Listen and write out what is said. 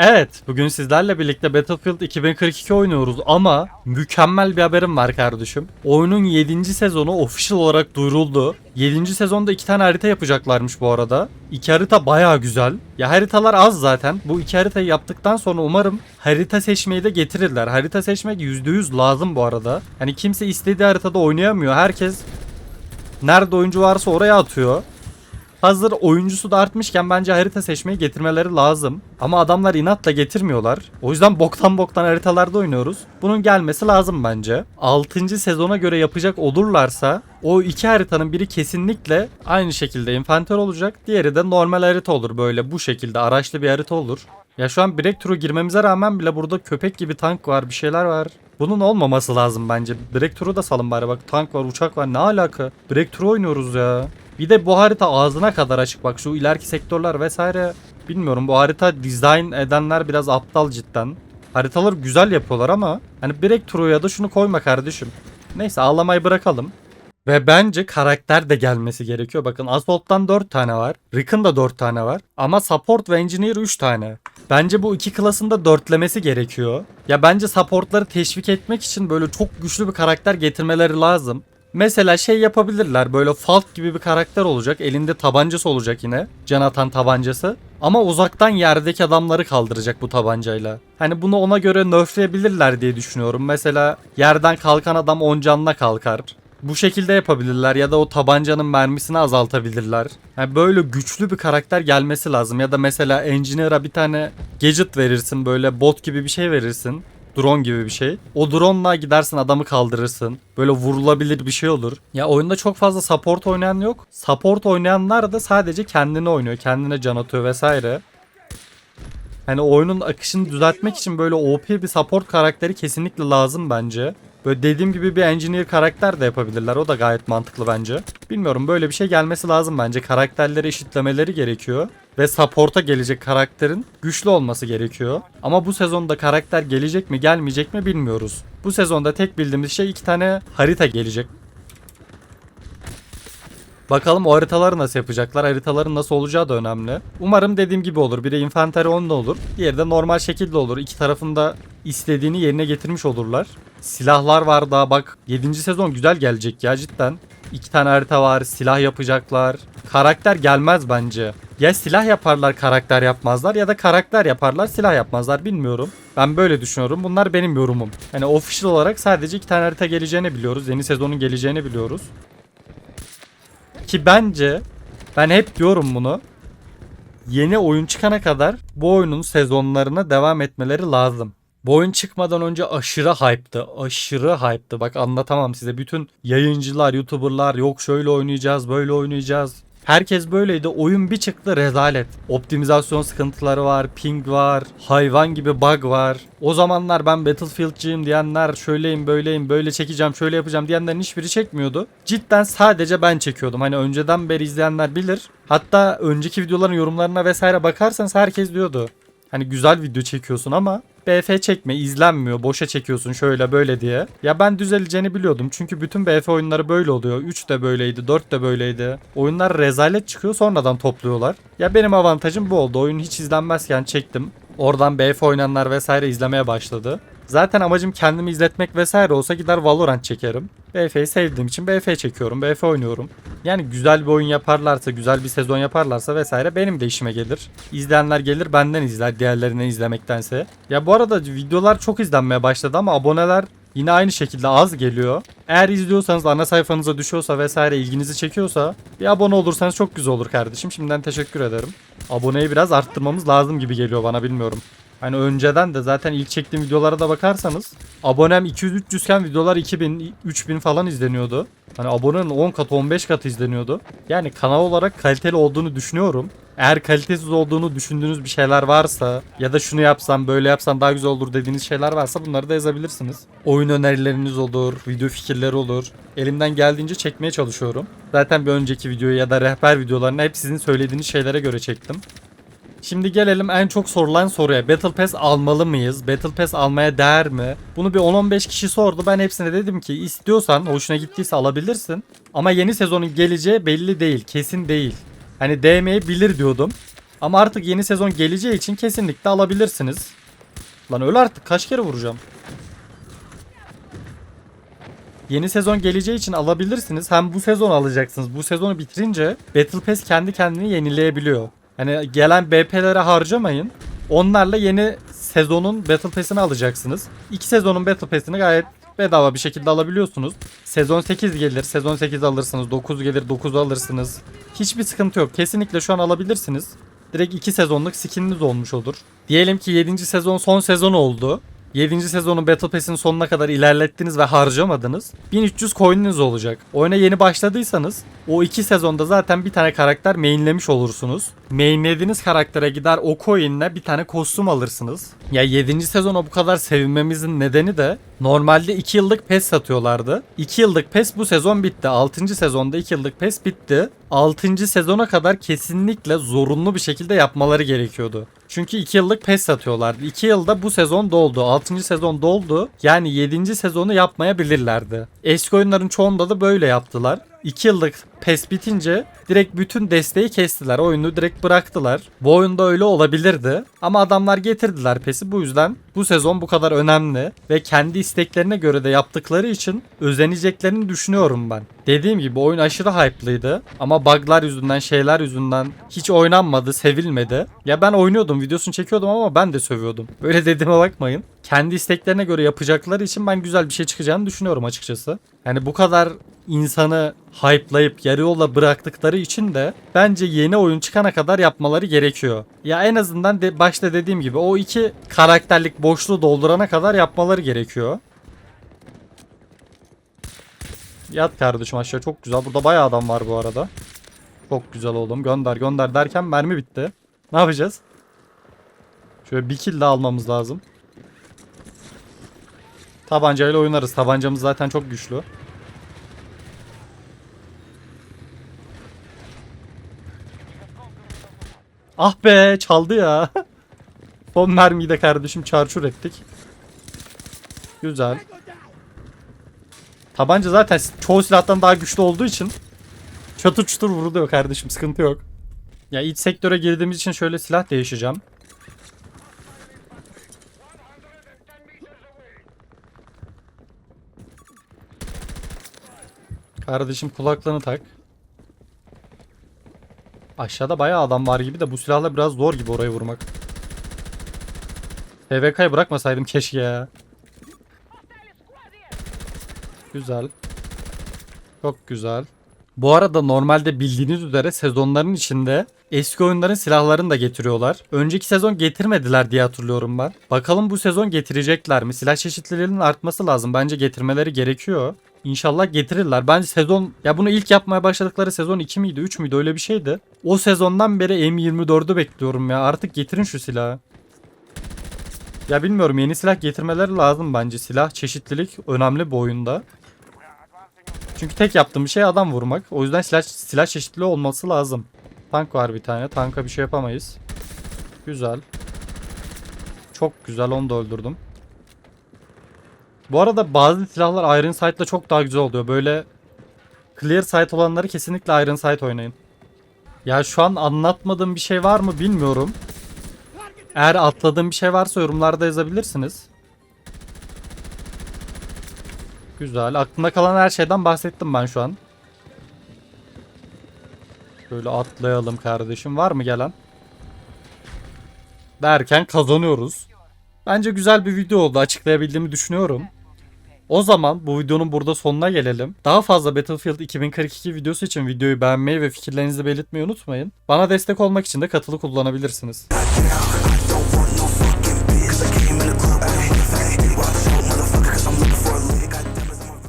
Evet, bugün sizlerle birlikte Battlefield 2042 oynuyoruz ama mükemmel bir haberim var kardeşim. Oyunun 7. sezonu official olarak duyuruldu. 7. sezonda iki tane harita yapacaklarmış bu arada. İki harita baya güzel. Ya haritalar az zaten. Bu iki haritayı yaptıktan sonra umarım harita seçmeyi de getirirler. Harita seçmek %100 lazım bu arada. Hani kimse istediği haritada oynayamıyor. Herkes nerede oyuncu varsa oraya atıyor. Hazır oyuncusu da artmışken bence harita seçmeyi getirmeleri lazım. Ama adamlar inatla getirmiyorlar. O yüzden boktan boktan haritalarda oynuyoruz. Bunun gelmesi lazım bence. 6. sezona göre yapacak olurlarsa o iki haritanın biri kesinlikle aynı şekilde enfanter olacak. Diğeri de normal harita olur böyle bu şekilde araçlı bir harita olur. Ya şu an Breakthrough girmemize rağmen bile burada köpek gibi tank var bir şeyler var. Bunun olmaması lazım bence. Breakthrough'u da salın bari bak tank var uçak var ne alaka. Breakthrough oynuyoruz ya. Bir de bu harita ağzına kadar açık bak şu ileriki sektörler vesaire. Bilmiyorum bu harita dizayn edenler biraz aptal cidden. Haritaları güzel yapıyorlar ama hani Breakthrough'a da şunu koyma kardeşim. Neyse ağlamayı bırakalım. Ve bence karakter de gelmesi gerekiyor. Bakın Assault'tan 4 tane var. Rick'ın da 4 tane var. Ama Support ve Engineer 3 tane. Bence bu iki klasın da dörtlemesi gerekiyor. Ya bence supportları teşvik etmek için böyle çok güçlü bir karakter getirmeleri lazım. Mesela şey yapabilirler böyle Falk gibi bir karakter olacak. Elinde tabancası olacak yine. Can atan tabancası. Ama uzaktan yerdeki adamları kaldıracak bu tabancayla. Hani bunu ona göre nerfleyebilirler diye düşünüyorum. Mesela yerden kalkan adam 10 canla kalkar. Bu şekilde yapabilirler ya da o tabancanın mermisini azaltabilirler. Yani böyle güçlü bir karakter gelmesi lazım. Ya da mesela Engineer'a bir tane gadget verirsin böyle bot gibi bir şey verirsin. Drone gibi bir şey. O drone'la gidersin adamı kaldırırsın. Böyle vurulabilir bir şey olur. Ya oyunda çok fazla support oynayan yok. Support oynayanlar da sadece kendini oynuyor. Kendine can atıyor vesaire. Hani oyunun akışını düzeltmek için böyle OP bir support karakteri kesinlikle lazım bence. Böyle dediğim gibi bir engineer karakter de yapabilirler. O da gayet mantıklı bence. Bilmiyorum böyle bir şey gelmesi lazım bence. Karakterleri eşitlemeleri gerekiyor. Ve support'a gelecek karakterin güçlü olması gerekiyor. Ama bu sezonda karakter gelecek mi gelmeyecek mi bilmiyoruz. Bu sezonda tek bildiğimiz şey iki tane harita gelecek. Bakalım o haritaları nasıl yapacaklar. Haritaların nasıl olacağı da önemli. Umarım dediğim gibi olur. Biri Infantry 10'da olur. Diğeri de normal şekilde olur. İki tarafında istediğini yerine getirmiş olurlar. Silahlar var daha bak 7. sezon güzel gelecek ya cidden. İki tane harita var. Silah yapacaklar. Karakter gelmez bence. Ya silah yaparlar karakter yapmazlar ya da karakter yaparlar silah yapmazlar bilmiyorum. Ben böyle düşünüyorum. Bunlar benim yorumum. Yani official olarak sadece iki tane harita geleceğini biliyoruz. Yeni sezonun geleceğini biliyoruz. Ki bence ben hep diyorum bunu. Yeni oyun çıkana kadar bu oyunun sezonlarına devam etmeleri lazım. Bu oyun çıkmadan önce aşırı hype'tı. Aşırı hype'tı. Bak anlatamam size. Bütün yayıncılar, youtuberlar yok şöyle oynayacağız, böyle oynayacağız. Herkes böyleydi. Oyun bir çıktı rezalet. Optimizasyon sıkıntıları var, ping var, hayvan gibi bug var. O zamanlar ben Battlefield'cıyım diyenler, şöyleyim böyleyim, böyle çekeceğim, şöyle yapacağım diyenlerin hiçbiri çekmiyordu. Cidden sadece ben çekiyordum. Hani önceden beri izleyenler bilir. Hatta önceki videoların yorumlarına vesaire bakarsanız herkes diyordu. Hani güzel video çekiyorsun ama BF çekme izlenmiyor boşa çekiyorsun şöyle böyle diye. Ya ben düzeleceğini biliyordum çünkü bütün BF oyunları böyle oluyor. 3 de böyleydi 4 de böyleydi. Oyunlar rezalet çıkıyor sonradan topluyorlar. Ya benim avantajım bu oldu. Oyun hiç izlenmezken çektim. Oradan BF oynayanlar vesaire izlemeye başladı. Zaten amacım kendimi izletmek vesaire olsa gider Valorant çekerim. BF'yi sevdiğim için BF çekiyorum, BF oynuyorum. Yani güzel bir oyun yaparlarsa, güzel bir sezon yaparlarsa vesaire benim de işime gelir. İzleyenler gelir benden izler diğerlerinden izlemektense. Ya bu arada videolar çok izlenmeye başladı ama aboneler yine aynı şekilde az geliyor. Eğer izliyorsanız ana sayfanıza düşüyorsa vesaire ilginizi çekiyorsa bir abone olursanız çok güzel olur kardeşim. Şimdiden teşekkür ederim. Aboneyi biraz arttırmamız lazım gibi geliyor bana bilmiyorum. Hani önceden de zaten ilk çektiğim videolara da bakarsanız abonem 200-300 iken videolar 2000 3000 falan izleniyordu. Hani abonenin 10 katı 15 katı izleniyordu. Yani kanal olarak kaliteli olduğunu düşünüyorum. Eğer kalitesiz olduğunu düşündüğünüz bir şeyler varsa ya da şunu yapsam böyle yapsam daha güzel olur dediğiniz şeyler varsa bunları da yazabilirsiniz. Oyun önerileriniz olur, video fikirleri olur. Elimden geldiğince çekmeye çalışıyorum. Zaten bir önceki videoyu ya da rehber videolarını hep sizin söylediğiniz şeylere göre çektim. Şimdi gelelim en çok sorulan soruya. Battle Pass almalı mıyız? Battle Pass almaya değer mi? Bunu bir 10-15 kişi sordu. Ben hepsine dedim ki istiyorsan hoşuna gittiyse alabilirsin. Ama yeni sezonun geleceği belli değil. Kesin değil. Hani değmeyebilir diyordum. Ama artık yeni sezon geleceği için kesinlikle alabilirsiniz. Lan öl artık kaç kere vuracağım. Yeni sezon geleceği için alabilirsiniz. Hem bu sezon alacaksınız. Bu sezonu bitirince Battle Pass kendi kendini yenileyebiliyor. Hani gelen BP'lere harcamayın. Onlarla yeni sezonun Battle Pass'ini alacaksınız. İki sezonun Battle Pass'ini gayet bedava bir şekilde alabiliyorsunuz. Sezon 8 gelir, sezon 8 alırsınız. 9 gelir, 9 alırsınız. Hiçbir sıkıntı yok. Kesinlikle şu an alabilirsiniz. Direkt 2 sezonluk skininiz olmuş olur. Diyelim ki 7. sezon son sezon oldu. 7. sezonun Battle Pass'in sonuna kadar ilerlettiniz ve harcamadınız. 1300 coin'iniz olacak. Oyuna yeni başladıysanız o 2 sezonda zaten bir tane karakter mainlemiş olursunuz. Mainlediğiniz karaktere gider o coin'le bir tane kostüm alırsınız. Ya 7. sezona bu kadar sevinmemizin nedeni de normalde 2 yıllık PES satıyorlardı. 2 yıllık PES bu sezon bitti. 6. sezonda 2 yıllık PES bitti. 6. sezona kadar kesinlikle zorunlu bir şekilde yapmaları gerekiyordu. Çünkü 2 yıllık PES satıyorlardı. 2 yılda bu sezon doldu. 6. sezon doldu. Yani 7. sezonu yapmayabilirlerdi. Eski oyunların çoğunda da böyle yaptılar. 2 yıllık PES bitince direkt bütün desteği kestiler. Oyunu direkt bıraktılar. Bu oyunda öyle olabilirdi. Ama adamlar getirdiler PES'i. Bu yüzden bu sezon bu kadar önemli. Ve kendi isteklerine göre de yaptıkları için özeneceklerini düşünüyorum ben. Dediğim gibi oyun aşırı hype'lıydı. Ama bug'lar yüzünden, şeyler yüzünden hiç oynanmadı, sevilmedi. Ya ben oynuyordum, videosunu çekiyordum ama ben de sövüyordum. Böyle dediğime bakmayın. Kendi isteklerine göre yapacakları için ben güzel bir şey çıkacağını düşünüyorum açıkçası. Yani bu kadar insanı hype'layıp yarı yola bıraktıkları için de bence yeni oyun çıkana kadar yapmaları gerekiyor. Ya en azından de başta dediğim gibi o iki karakterlik boşluğu doldurana kadar yapmaları gerekiyor. Yat kardeşim aşağı çok güzel. Burada bayağı adam var bu arada. Çok güzel oğlum. Gönder gönder derken mermi bitti. Ne yapacağız? Şöyle bir kill daha almamız lazım. Tabancayla oynarız. Tabancamız zaten çok güçlü. Ah be çaldı ya. Son mermiyi de kardeşim çarçur ettik. Güzel. Tabanca zaten çoğu silahtan daha güçlü olduğu için çatır çutur vuruluyor kardeşim sıkıntı yok. Ya iç sektöre girdiğimiz için şöyle silah değişeceğim. Kardeşim kulaklığını tak. Aşağıda bayağı adam var gibi de bu silahla biraz zor gibi orayı vurmak. PVK'yı bırakmasaydım keşke ya. Güzel. Çok güzel. Bu arada normalde bildiğiniz üzere sezonların içinde eski oyunların silahlarını da getiriyorlar. Önceki sezon getirmediler diye hatırlıyorum ben. Bakalım bu sezon getirecekler mi? Silah çeşitlilerinin artması lazım. Bence getirmeleri gerekiyor. İnşallah getirirler. Bence sezon ya bunu ilk yapmaya başladıkları sezon 2 miydi 3 müydü öyle bir şeydi. O sezondan beri M24'ü bekliyorum ya. Artık getirin şu silahı. Ya bilmiyorum yeni silah getirmeleri lazım bence. Silah çeşitlilik önemli bu oyunda. Çünkü tek yaptığım bir şey adam vurmak. O yüzden silah, silah çeşitli olması lazım. Tank var bir tane. Tanka bir şey yapamayız. Güzel. Çok güzel onu da öldürdüm. Bu arada bazı silahlar Iron Sight'la çok daha güzel oluyor. Böyle Clear Sight olanları kesinlikle Iron Sight oynayın. Ya şu an anlatmadığım bir şey var mı bilmiyorum. Eğer atladığım bir şey varsa yorumlarda yazabilirsiniz. Güzel. Aklımda kalan her şeyden bahsettim ben şu an. Böyle atlayalım kardeşim. Var mı gelen? Derken kazanıyoruz. Bence güzel bir video oldu. Açıklayabildiğimi düşünüyorum. O zaman bu videonun burada sonuna gelelim. Daha fazla Battlefield 2042 videosu için videoyu beğenmeyi ve fikirlerinizi belirtmeyi unutmayın. Bana destek olmak için de katılı kullanabilirsiniz.